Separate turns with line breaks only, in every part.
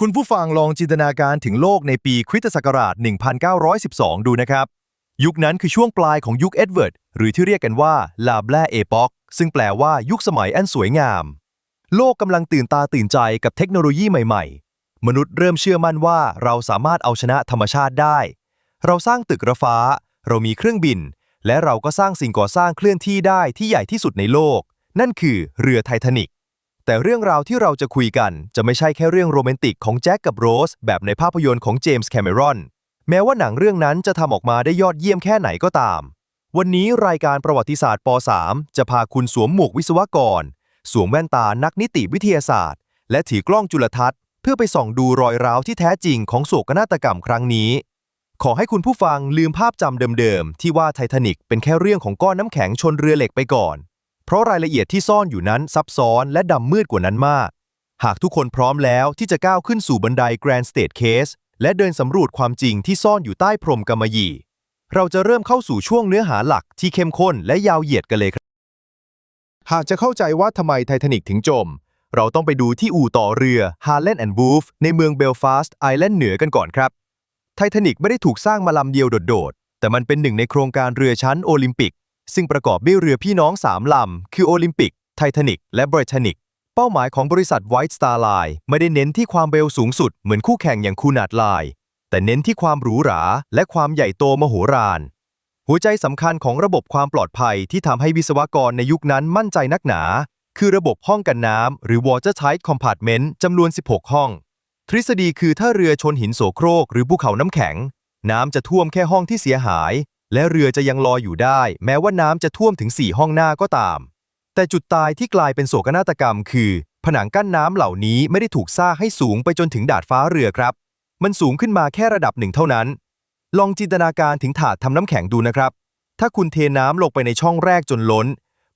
คุณผู้ฟังลองจินตนาการถึงโลกในปีคริสตศักราช 1912 ดูนะครับ ยุคนั้นคือช่วงปลายของยุคเอ็ดเวิร์ด หรือที่เรียกกันว่าลาแบลเอปอกซึ่งแปลว่ายุคสมัยอันสวยงาม โลกกำลังตื่นตาตื่นใจกับเทคโนโลยีใหม่ ๆ มนุษย์เริ่มเชื่อมั่นว่าเราสามารถเอาชนะธรรมชาติได้ เราสร้างตึกระฟ้า เรามีเครื่องบิน และเราก็สร้างสิ่งก่อสร้างเคลื่อนที่ได้ที่ใหญ่ที่สุดในโลก นั่นคือเรือไททานิก แต่เรื่องราวที่เราจะคุยกันจะไม่ใช่แค่เรื่องโรแมนติกของแจ็คกับโรสแบบในภาพยนตร์ของเจมส์แคมเมรอนแม้ว่าหนังเรื่องนั้นจะทำออกมาได้ยอดเยี่ยมแค่ไหนก็ตาม วันนี้รายการประวัติศาสตร์ป .3 จะพาคุณสวมหมวกวิศวกร สวมแว่นตานักนิติวิทยาศาสตร์ และถือกล้องจุลทรรศน์ เพื่อไปส่องดูรอยร้าวที่แท้จริงของโศกนาฏกรรมครั้งนี้ ขอให้คุณผู้ฟังลืมภาพจำเดิมๆที่ว่าไททานิกเป็นแค่เรื่องของก้อนน้ำแข็งชนเรือเหล็กไปก่อน เพราะรายละเอียดที่ซ่อนอยู่นั้นซับซ้อนและดำมืดกว่านั้นมาก หากทุกคนพร้อมแล้วที่จะก้าวขึ้นสู่บันได Grand Staircase และเดินสำรวจความจริงที่ซ่อนอยู่ใต้พรมกำมะหยี่ เราจะเริ่มเข้าสู่ช่วงเนื้อหาหลักที่เข้มข้นและยาวเหยียดกันเลยครับ หากจะเข้าใจว่าทำไมไททานิกถึงจม เราต้องไปดูที่อู่ต่อเรือ Harland and Wolff ในเมืองเบลฟาสต์ไอแลนด์เหนือกันก่อนครับ ไททานิกไม่ได้ถูกสร้างมาลำเดียวโดดๆ แต่มันเป็นหนึ่งในโครงการเรือชั้นโอลิมปิก ซึ่งประกอบด้วยเรือพี่น้อง3ลำ คือโอลิมปิก ไททานิก และบริทานิก เป้าหมายของบริษัท White Star Line ไม่ได้เน้นที่ความเร็วสูงสุดเหมือนคู่แข่งอย่างคูนาดไลน์แต่เน้นที่ความหรูหรา และความใหญ่โตมโหฬารหัวใจสำคัญของระบบความปลอดภัยที่ทำให้วิศวกรในยุคนั้นมั่นใจนักหนา คือระบบห้องกันน้ำหรือ watertight compartment จำนวน 16 ห้อง ทฤษฎีคือถ้าเรือชนหินโสโครกหรือภูเขาน้ำแข็ง น้ำจะท่วมแค่ห้องที่เสียหาย และเรือจะยังลอยอยู่ได้ แม้ว่าน้ำจะท่วมถึง 4 ห้องหน้าก็ตาม แต่จุดตายที่กลายเป็นโศกนาฏกรรม คือ ผนังกั้นน้ำเหล่านี้ไม่ได้ถูกสร้างให้สูงไปจนถึงดาดฟ้าเรือครับ มันสูงขึ้นมาแค่ระดับหนึ่งเท่านั้น ลองจินตนาการถึงถาดทำน้ำแข็งดูนะครับ ถ้าคุณเทน้ำลงไปในช่องแรกจนล้น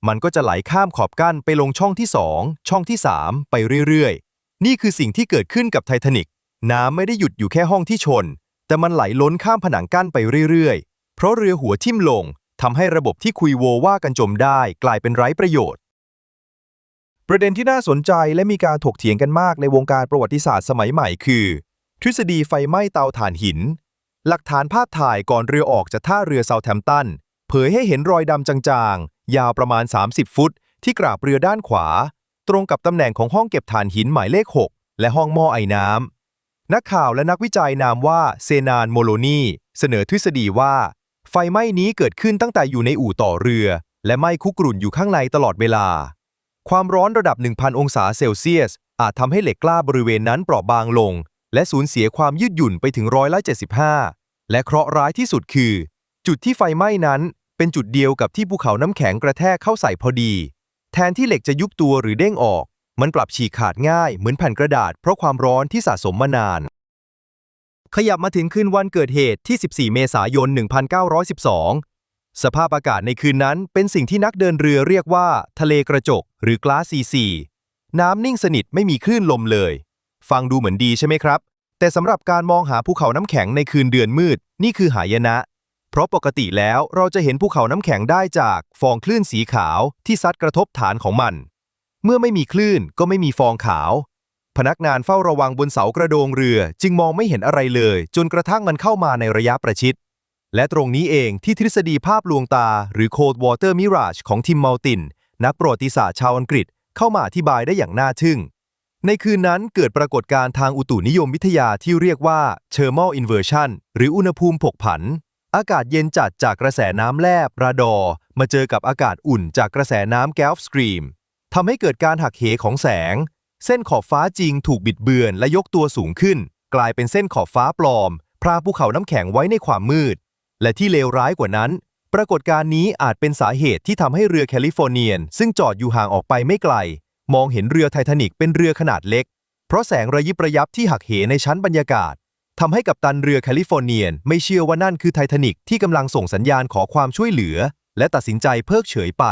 มันก็จะไหลข้ามขอบกั้นไปลงช่องที่ 2 ช่องที่ 3 ไปเรื่อยๆ นี่คือสิ่งที่เกิดขึ้นกับไททานิกน้ำไม่ได้หยุดอยู่แค่ห้องที่ชน แต่มันไหลล้นข้ามผนังกั้นไปเรื่อยๆ เพราะเรือหัวทิ่มลงทำให้ระบบที่คุยโวว่ากันจมได้ กลายเป็นไร้ประโยชน์ ประเด็นที่น่าสนใจและมีการถกเถียงกันมากในวงการประวัติศาสตร์สมัยใหม่คือ ทฤษฎีไฟไหม้เตาถ่านหิน หลักฐานภาพถ่ายก่อนเรือออกจากท่าเรือเซาแธมป์ตันเผยให้เห็นรอยดำจางๆ ยาวประมาณ 30 ฟุต ที่กราบเรือด้านขวา ตรงกับตำแหน่งของห้องเก็บถ่านหินหมายเลข 6 และห้องหม้อไอ้น้ำนักข่าวและนักวิจัยนามว่าเซนานโมโลนีเสนอทฤษฎีว่า ไฟไหม้นี้เกิดขึ้นตั้งแต่อยู่ในอู่ต่อเรือ และไหม้คุกรุ่นอยู่ข้างในตลอดเวลา ความร้อนระดับ 1,000 องศาเซลเซียส อาจทำให้เหล็กกล้าบริเวณนั้นเปราะบางลง และสูญเสียความยืดหยุ่นไปถึงร้อยละ75 และเคราะห์ร้ายที่สุดคือ จุดที่ไฟไหม้นั้นเป็นจุดเดียวกับที่ภูเขาน้ำแข็งกระแทกเข้าใส่พอดี แทนที่เหล็กจะยุบตัวหรือเด้งออก มันกลับฉีกขาดง่ายเหมือนแผ่นกระดาษเพราะความร้อนที่สะสมมานาน ขยับมาถึงคืนวันเกิดเหตุที่ 14 เมษายน 1912 สภาพอากาศในคืนนั้นเป็นสิ่งที่นักเดินเรือเรียกว่า ทะเลกระจก หรือกลาสซีซี น้ำนิ่งสนิทไม่มีคลื่นลมเลย ฟังดูเหมือนดีใช่ไหมครับ แต่สำหรับการมองหาภูเขาน้ำแข็งในคืนเดือนมืด นี่คือหายนะ เพราะปกติแล้วเราจะเห็นภูเขาน้ำแข็งได้จากฟองคลื่นสีขาวที่ซัดกระทบฐานของมัน เมื่อไม่มีคลื่นก็ไม่มีฟองขาว พนักงานเฝ้าระวังบนเสากระโดงเรือจึงมองไม่เห็นอะไรเลย จนกระทั่งมันเข้ามาในระยะประชิด และตรงนี้เองที่ทฤษฎีภาพลวงตา หรือ Cold Water Mirage ของทิมมัลติน นักประวัติศาสตร์ชาวอังกฤษเข้ามาอธิบายได้อย่างน่าทึ่ง ในคืนนั้นเกิดปรากฏการณ์ทางอุตุนิยมวิทยาที่เรียกว่า thermal inversion หรืออุณหภูมิผกผัน อากาศเย็นจัดจากกระแสน้ำแลบราดอ มาเจอกับอากาศอุ่นจากกระแสน้ำแกลฟสตรีมทำให้เกิดการหักเหของแสง เส้นขอบฟ้าจริงถูกบิดเบือนและยกตัวสูงขึ้น กลายเป็นเส้นขอบฟ้าปลอม พรางภูเขาน้ำแข็งไว้ในความมืด และที่เลวร้ายกว่านั้น ปรากฏการณ์นี้อาจเป็นสาเหตุที่ทำให้เรือแคลิฟอร์เนียน ซึ่งจอดอยู่ห่างออกไปไม่ไกล มองเห็นเรือไททานิกเป็นเรือขนาดเล็ก เพราะแสงระยิบระยับที่หักเหในชั้นบรรยากาศทำให้กัปตันเรือแคลิฟอร์เนียน ไม่เชื่อว่านั่นคือไททานิกที่กำลังส่งสัญญาณขอความช่วยเหลือ และตัดสินใจเพิกเฉยไป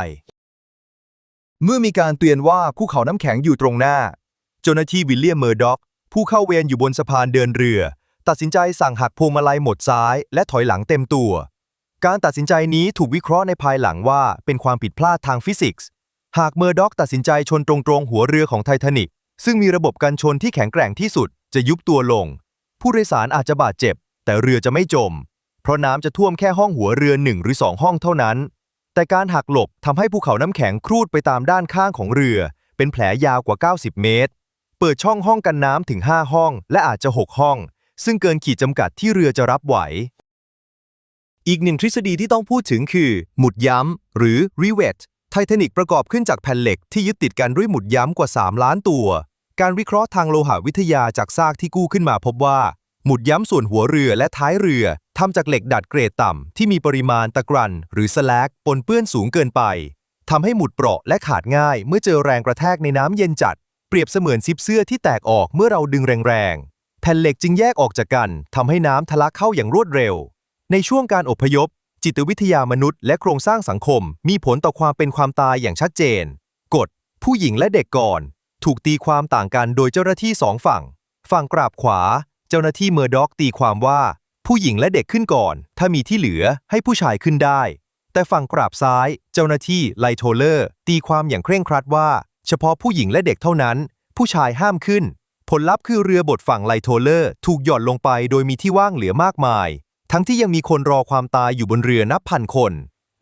เมื่อมีการเตือนว่าภูเขาน้ำแข็งอยู่ตรงหน้า เจ้าหน้าที่วิลเลียมเมอร์ด็อก ผู้เข้าเวรอยู่บนสะพานเดินเรือ ตัดสินใจสั่งหักพวงมาลัยหมดซ้าย และถอยหลังเต็มตัว การตัดสินใจนี้ถูกวิเคราะห์ในภายหลังว่าเป็นความผิดพลาดทางฟิสิกส์ หากเมอร์ด็อกตัดสินใจชนตรงๆหัวเรือของไททานิกซึ่งมีระบบกันชนที่แข็งแกร่งที่สุด จะยุบตัวลง ผู้โดยสารอาจจะบาดเจ็บ แต่เรือจะไม่จม เพราะน้ำจะท่วมแค่ห้องหัวเรือหนึ่งหรือสองห้องเท่านั้น แต่การหักหลบทำให้ภูเขาน้ำแข็งครูดไปตามด้านข้างของเรือ เป็นแผลยาวกว่า 90 เมตร เปิดช่องห้องกันน้ำถึง 5 ห้อง และอาจจะ 6 ห้อง ซึ่งเกินขีดจำกัดที่เรือจะรับไหว อีกหนึ่งทฤษฎีที่ต้องพูดถึงคือ หมุดย้ำ หรือ rivet ไททานิกประกอบขึ้นจากแผ่นเหล็กที่ยึดติดกันด้วยหมุดย้ำกว่า 3 ล้านตัว การวิเคราะห์ทางโลหะวิทยาจากซากที่กู้ขึ้นมาพบว่า หมุดย้ำส่วนหัวเรือและท้ายเรือ ทำจากเหล็กดัดเกรดต่ำที่มีปริมาณตะกรัน หรือสแลกปนเปื้อนสูงเกินไปทำให้หมุดเปราะและขาดง่ายเมื่อเจอแรงกระแทกในน้ำเย็นจัด เปรียบเสมือนซิปเสื้อที่แตกออกเมื่อเราดึงแรงๆ แผ่นเหล็กจึงแยกออกจากกันทำให้น้ำทะลักเข้าอย่างรวดเร็ว ในช่วงการอพยพ จิตวิทยามนุษย์และโครงสร้างสังคม มีผลต่อความเป็นความตายอย่างชัดเจน กฎ ผู้หญิงและเด็กก่อน ถูกตีความต่างกันโดยเจ้าหน้าที่สองฝั่ง ฝั่งกราบขวา เจ้าหน้าที่เมอร์ด็อกตีความว่า ผู้หญิงและเด็กขึ้นก่อน ถ้ามีที่เหลือให้ผู้ชายขึ้นได้ แต่ฝั่งกราบซ้าย เจ้าหน้าที่ไลโทเลอร์ ตีความอย่างเคร่งครัดว่า เฉพาะผู้หญิงและเด็กเท่านั้น ผู้ชายห้ามขึ้น ผลลัพธ์คือเรือบดฝั่งไลโทเลอร์ ถูกหย่อนลงไปโดยมีที่ว่างเหลือมากมาย ทั้งที่ยังมีคนรอความตายอยู่บนเรือนับพันคน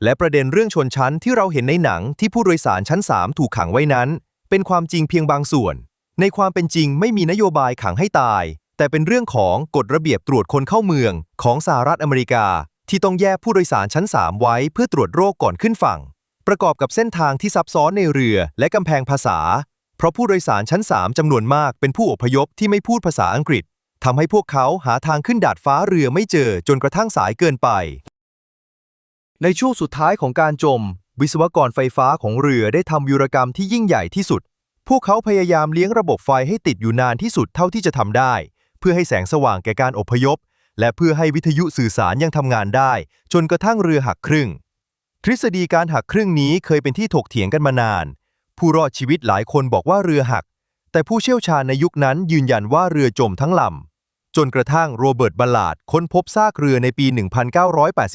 และประเด็นเรื่องชนชั้นที่เราเห็นในหนังที่ผู้โดยสารชั้น 3 ถูกขังไว้นั้น เป็นความจริงเพียงบางส่วน ในความเป็นจริงไม่มีนโยบายขังให้ตาย แต่เป็นเรื่องของกฎระเบียบตรวจคนเข้าเมืองของสหรัฐอเมริกา ที่ต้องแยกผู้โดยสารชั้น 3 ไว้เพื่อตรวจโรคก่อนขึ้นฝั่ง ประกอบกับเส้นทางที่ซับซ้อนในเรือและกำแพงภาษา เพราะผู้โดยสารชั้น 3จำนวนมากเป็นผู้อพยพที่ไม่พูดภาษาอังกฤษทำให้พวกเขาหาทางขึ้นดาดฟ้าเรือไม่เจอจนกระทั่งสายเกินไป ในช่วงสุดท้ายของการจม วิศวกรไฟฟ้าของเรือได้ทำวิรกรรมที่ยิ่งใหญ่ที่สุด พวกเขาพยายามเลี้ยงระบบไฟให้ติดอยู่นานที่สุดเท่าที่จะทำได้ เพื่อให้แสงสว่างแก่การอพยพ และเพื่อให้วิทยุสื่อสารยังทำงานได้ จนกระทั่งเรือหักครึ่ง ทฤษฎีการหักครึ่งนี้เคยเป็นที่ถกเถียงกันมานาน ผู้รอดชีวิตหลายคนบอกว่าเรือหัก แต่ผู้เชี่ยวชาญในยุคนั้นยืนยันว่าเรือจมทั้งลำจนกระทั่งโรเบิร์ตบัลลาดค้นพบซากเรือในปี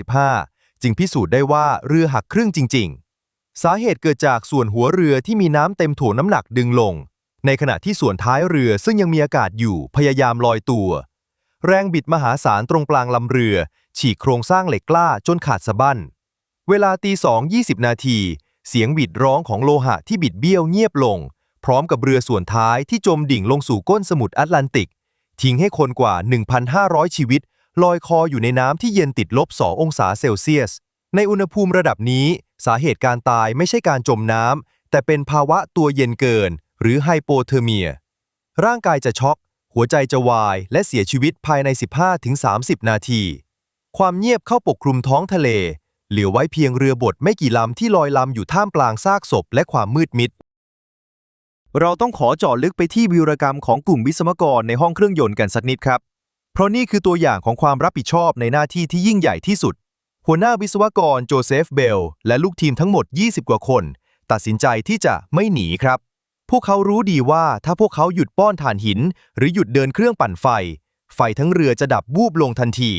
1985 จึงพิสูจน์ได้ว่าเรือหักครึ่งจริง ๆ สาเหตุเกิดจากส่วนหัวเรือที่มีน้ำเต็มถ่วงน้ำหนักดึงลง ในขณะที่ส่วนท้ายเรือซึ่งยังมีอากาศอยู่พยายามลอยตัว แรงบิดมหาศาลตรงกลางลำเรือ ฉีกโครงสร้างเหล็กกล้าจนขาดสะบั้น เวลาตีสองยี่สิบนาที เสียงบิดร้องของโลหะที่บิดเบี้ยวเงียบลง พร้อมกับเรือส่วนท้ายที่จมดิ่งลงสู่ก้นสมุทรแอตแลนติก ทิ้งให้คนกว่า 1,500 ชีวิต ลอยคออยู่ในน้ำที่เย็นติดลบ2องศาเซลเซียส ในอุณหภูมิระดับนี้ สาเหตุการตายไม่ใช่การจมน้ำแต่เป็นภาวะตัวเย็นเกิน หรือไฮโปเทอร์เมีย ร่างกายจะช็อก หัวใจจะวายและเสียชีวิตภายใน 15-30 นาที ความเงียบเข้าปกคลุมท้องทะเล เหลือไว้เพียงเรือบดไม่กี่ลำที่ลอยลำอยู่ท่ามกลางซากศพและความมืดมิด เราต้องขอเจาะลึกไปที่วิรกรรมของกลุ่มวิศวกรในห้องเครื่องยนต์กันสักนิดครับ เพราะนี่คือตัวอย่างของความรับผิดชอบในหน้าที่ที่ยิ่งใหญ่ที่สุดหัวหน้าวิศวกรโจเซฟเบล และลูกทีมทั้งหมด 20 กว่าคน ตัดสินใจที่จะไม่หนีครับ พวกเขารู้ดีว่าถ้าพวกเขาหยุดป้อนถ่านหิน หรือหยุดเดินเครื่องปั่นไฟ ไฟทั้งเรือจะดับวูบลงทันที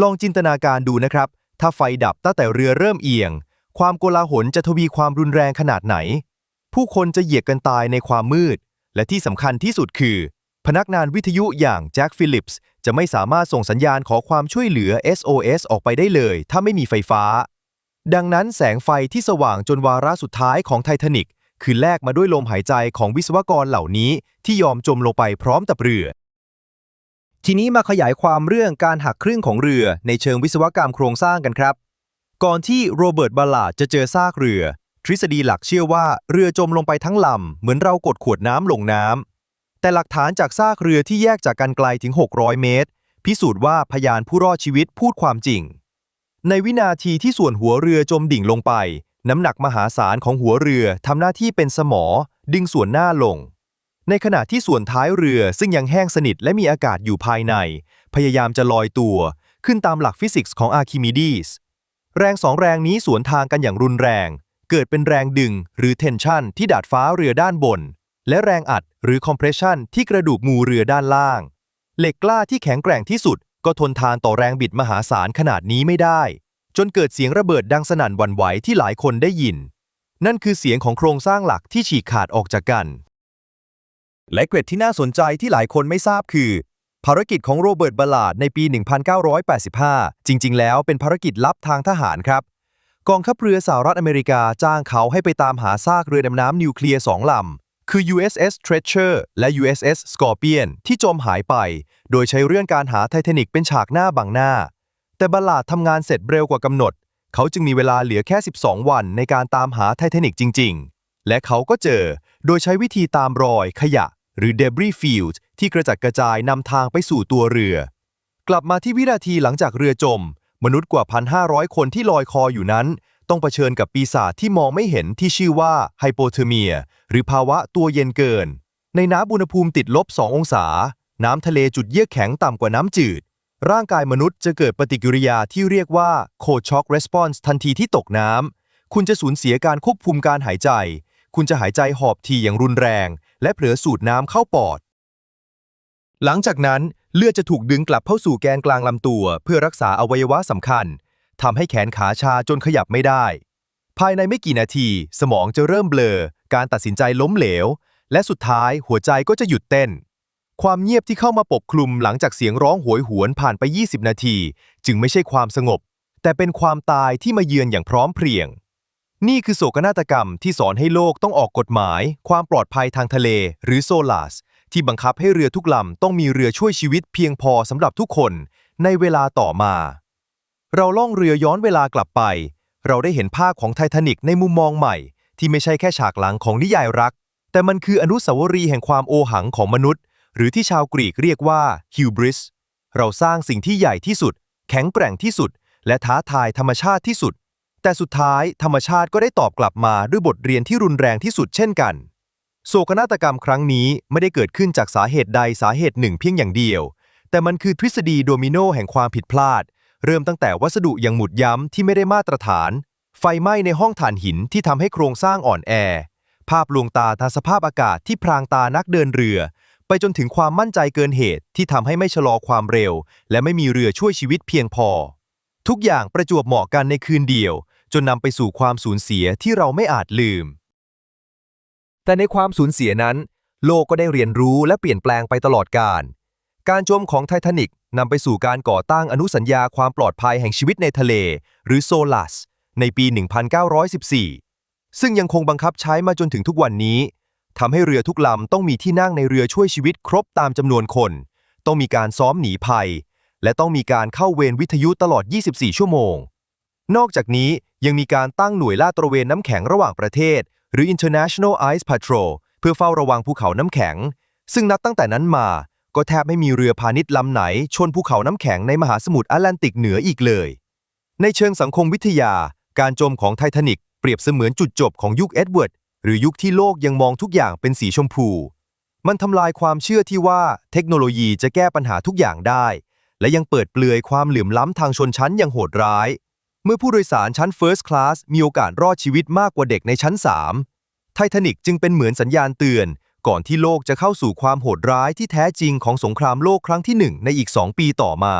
ลองจินตนาการดูนะครับ ถ้าไฟดับตั้งแต่เรือเริ่มเอียง ความโกลาหลจะทวีความรุนแรงขนาดไหน ผู้คนจะเหยียดกันตายในความมืด และที่สำคัญที่สุดคือ พนักงานวิทยุอย่างแจ็คฟิลิปส์จะไม่สามารถส่งสัญญาณขอความช่วยเหลือ SOS ออกไปได้เลย ถ้าไม่มีไฟฟ้า ดังนั้นแสงไฟที่สว่างจนวาระสุดท้ายของไททานิก คือแลกมาด้วยลมหายใจของวิศวกรเหล่านี้ที่ยอมจมลงไปพร้อมกับเรือ ทีนี้มาขยายความเรื่องการหักครึ่งของเรือในเชิงวิศวกรรมโครงสร้างกันครับ ก่อนที่โรเบิร์ตบัลลาดจะเจอซากเรือ ทฤษฎีหลักเชื่อว่าเรือจมลงไปทั้งลำ เหมือนเรากดขวดน้ำลงน้ำแต่หลักฐานจากซากเรือที่แยกจากกันไกลถึง 600 เมตร พิสูจน์ว่าพยานผู้รอดชีวิตพูดความจริงในวินาทีที่ส่วนหัวเรือจมดิ่งลงไป น้ำหนักมหาศาลของหัวเรือทำหน้าที่เป็นสมอ ดึงส่วนหน้าลง ในขณะที่ส่วนท้ายเรือซึ่งยังแห้งสนิทและมีอากาศอยู่ภายใน พยายามจะลอยตัว ขึ้นตามหลักฟิสิกส์ของอาร์คิมิดีสแรงสองแรงนี้สวนทางกันอย่างรุนแรง เกิดเป็นแรงดึงหรือเทนชันที่ดาดฟ้าเรือด้านบน และแรงอัดหรือคอมเพรสชันที่กระดูกงูเรือด้านล่าง เหล็กกล้าที่แข็งแกร่งที่สุด ก็ทนทานต่อแรงบิดมหาศาลขนาดนี้ไม่ได้ จนเกิดเสียงระเบิดดังสนั่นวันไหวที่หลายคนได้ยิน นั่นคือเสียงของโครงสร้างหลักที่ฉีกขาดออกจากกัน และเกร็ดที่น่าสนใจที่หลายคนไม่ทราบคือ ภารกิจของโรเบิร์ตบาลาดในปี 1985 จริง ๆ แล้วเป็นภารกิจลับทางทหารครับ กองทัพเรือสหรัฐอเมริกาจ้างเขาให้ไปตามหาซากเรือดำน้ำนิวเคลียร์สองลำคือ USS Treasure และ USS Scorpion ที่จมหายไป โดยใช้เรื่องการหาไททานิกเป็นฉากหน้าบังหน้า แต่บาลาดทำงานเสร็จเร็วกว่ากำหนด เขาจึงมีเวลาเหลือแค่ 12 วันในการตามหาไททานิกจริง ๆ และเขาก็เจอ โดยใช้วิธีตามรอยขยะ หรือ debris field ที่กระจัดกระจายนำทางไปสู่ตัวเรือ กลับมาที่วินาทีหลังจากเรือจม มนุษย์กว่า 1,500 คนที่ลอยคออยู่นั้น ต้องเผชิญกับปีศาจที่มองไม่เห็นที่ชื่อว่าไฮโปเทอร์เมีย หรือภาวะตัวเย็นเกิน ในน้ำอุณหภูมิติดลบ 2 องศา น้ำทะเลจุดเยือกแข็งต่ำกว่าน้ำจืด ร่างกายมนุษย์จะเกิดปฏิกิริยาที่เรียกว่า cold shock response ทันทีที่ตกน้ำ คุณจะสูญเสียการควบคุมการหายใจ คุณจะหายใจหอบทีอย่างรุนแรง และเผลอสูดน้ำเข้าปอด หลังจากนั้นเลือดจะถูกดึงกลับเข้าสู่แกนกลางลำตัว เพื่อรักษาอวัยวะสำคัญทำให้แขนขาชาจนขยับไม่ได้ ภายในไม่กี่นาที สมองจะเริ่มเบลอ การตัดสินใจล้มเหลว และสุดท้ายหัวใจก็จะหยุดเต้น ความเงียบที่เข้ามาปกคลุมหลังจากเสียงร้องโหยหวนผ่านไป 20 นาที จึงไม่ใช่ความสงบ แต่เป็นความตายที่มาเยือนอย่างพร้อมเพรียง นี่คือโศกนาฏกรรมที่สอนให้โลกต้องออกกฎหมาย ความปลอดภัยทางทะเล หรือโซลาส ที่บังคับให้เรือทุกลำต้องมีเรือช่วยชีวิตเพียงพอสำหรับทุกคน ในเวลาต่อมา เราล่องเรือย้อนเวลากลับไป เราได้เห็นภาพของไททานิกในมุมมองใหม่ ที่ไม่ใช่แค่ฉากหลังของนิยายรัก แต่มันคืออนุสาวรีย์แห่งความโอหังของมนุษย์ หรือที่ชาวกรีกเรียกว่าฮิวบริสเราสร้างสิ่งที่ใหญ่ที่สุด แข็งแกร่งที่สุด และท้าทายธรรมชาติที่สุด แต่สุดท้ายธรรมชาติก็ได้ตอบกลับมาด้วยบทเรียนที่รุนแรงที่สุดเช่นกัน โศกนาฏกรรมครั้งนี้ไม่ได้เกิดขึ้นจากสาเหตุใดสาเหตุหนึ่งเพียงอย่างเดียว แต่มันคือทฤษฎีโดมิโนแห่งความผิดพลาด เริ่มตั้งแต่วัสดุอย่างหมุดย้ำที่ไม่ได้มาตรฐาน ไฟไหม้ในห้องถ่านหินที่ทำให้โครงสร้างอ่อนแอ ภาพลวงตาทางสภาพอากาศที่พรางตานักเดินเรือ ไปจนถึงความมั่นใจเกินเหตุที่ทำให้ไม่ชะลอความเร็ว และไม่มีเรือช่วยชีวิตเพียงพอ ทุกอย่างประจวบเหมาะกันในคืนเดียว จนนำไปสู่ความสูญเสียที่เราไม่อาจลืม แต่ในความสูญเสียนั้น โลกก็ได้เรียนรู้และเปลี่ยนแปลงไปตลอดกาลการจมของไททานิกนำไปสู่การก่อตั้งอนุสัญญาความปลอดภัยแห่งชีวิตในทะเล หรือโซลัสในปี 1914 ซึ่งยังคงบังคับใช้มาจนถึงทุกวันนี้ ทำให้เรือทุกลำต้องมีที่นั่งในเรือช่วยชีวิตครบตามจำนวนคน ต้องมีการซ้อมหนีภัย และต้องมีการเข้าเวรวิทยุตลอด 24 ชั่วโมง นอกจากนี้ยังมีการตั้งหน่วยลาดตระเวนน้ำแข็งระหว่างประเทศ หรือ International Ice Patrol เพื่อเฝ้าระวังภูเขาน้ำแข็ง ซึ่งนับตั้งแต่นั้นมา ก็แทบไม่มีเรือพาณิชย์ลำไหน ชนภูเขาน้ำแข็งในมหาสมุทรแอตแลนติกเหนืออีกเลย ในเชิงสังคมวิทยา การจมของไททานิกเปรียบเสมือนจุดจบของยุคเอ็ดเวิร์ด หรือยุคที่โลกยังมองทุกอย่างเป็นสีชมพู มันทำลายความเชื่อที่ว่าเทคโนโลยีจะแก้ปัญหาทุกอย่างได้ และยังเปิดเปลือยความเหลื่อมล้ำทางชนชั้นอย่างโหดร้าย เมื่อผู้โดยสารชั้น First Class มีโอกาสรอดชีวิตมากกว่าเด็กในชั้น 3 ไททานิกจึงเป็นเหมือนสัญญาณเตือน ก่อนที่โลกจะเข้าสู่ความโหดร้ายที่แท้จริงของสงครามโลกครั้งที่หนึ่งในอีก 2 ปีต่อมา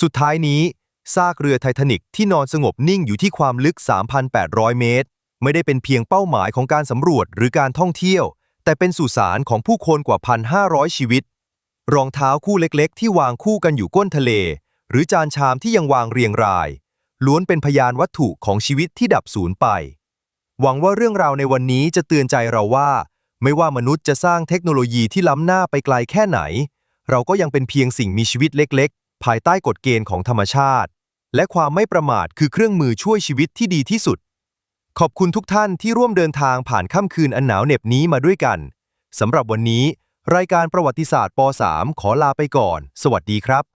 สุดท้ายนี้ซากเรือไททานิกที่นอนสงบนิ่งอยู่ที่ความลึก 3,800 เมตร ไม่ได้เป็นเพียงเป้าหมายของการสำรวจหรือการท่องเที่ยว แต่เป็นสุสานของผู้คนกว่า 1,500 ชีวิต รองเท้าคู่เล็กๆ ที่วางคู่กันอยู่ก้นทะเล หรือจานชามที่ยังวางเรียงราย ล้วนเป็นพยานวัตถุของชีวิตที่ดับสูญไป หวังว่าเรื่องราวในวันนี้จะเตือนใจเราว่า ไม่ว่ามนุษย์จะสร้างเทคโนโลยีที่ล้ำหน้าไปไกลแค่ไหน เราก็ยังเป็นเพียงสิ่งมีชีวิตเล็ก ๆ ภายใต้กฎเกณฑ์ของธรรมชาติ และความไม่ประมาทคือเครื่องมือช่วยชีวิตที่ดีที่สุด ขอบคุณทุกท่านที่ร่วมเดินทางผ่านค่ำคืนอันหนาวเหน็บนี้มาด้วยกัน สำหรับวันนี้ รายการประวัติศาสตร์ป .3 ขอลาไปก่อน สวัสดีครับ